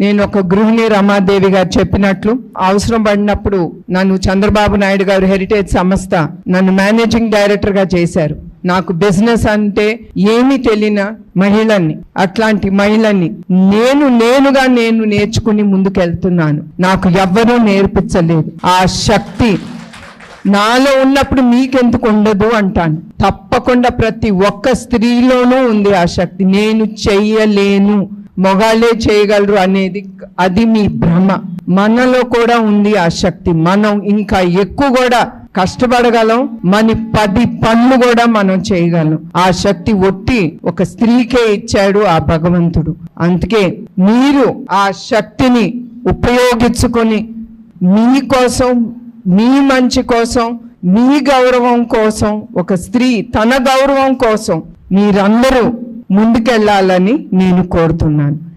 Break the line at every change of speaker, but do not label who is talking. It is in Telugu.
నేను ఒక గృహిణి రమాదేవి గారు చెప్పినట్లు అవసరం పడినప్పుడు నన్ను చంద్రబాబు నాయుడు గారు హెరిటేజ్ సంస్థ నన్ను మేనేజింగ్ డైరెక్టర్గా చేశారు. నాకు బిజినెస్ అంటే ఏమీ తెలియన మహిళని అట్లాంటి మహిళని నేను నేనుగా నేను నేర్చుకుని ముందుకెళ్తున్నాను. నాకు ఎవ్వరూ నేర్పించలేదు. ఆ శక్తి నాలో ఉన్నప్పుడు మీకెందుకు ఉండదు అంటాను. తప్పకుండా ప్రతి ఒక్క స్త్రీలోనూ ఉంది ఆ శక్తి. నేను చెయ్యలేను. మొగాళ్ళే చేయగలరు అనేది అది మీ భ్రమ. మనలో కూడా ఉంది ఆ శక్తి. మనం ఇంకా ఎక్కువ కూడా కష్టపడగలం. మన పది పనులు కూడా మనం చేయగలం. ఆ శక్తి ఒట్టి ఒక స్త్రీకే ఇచ్చాడు ఆ భగవంతుడు. అందుకే మీరు ఆ శక్తిని ఉపయోగించుకొని మీ కోసం మీ మంచి కోసం మీ గౌరవం కోసం ఒక స్త్రీ తన గౌరవం కోసం మీరందరూ ముందుకెళ్ళాలని నేను కోరుతున్నాను.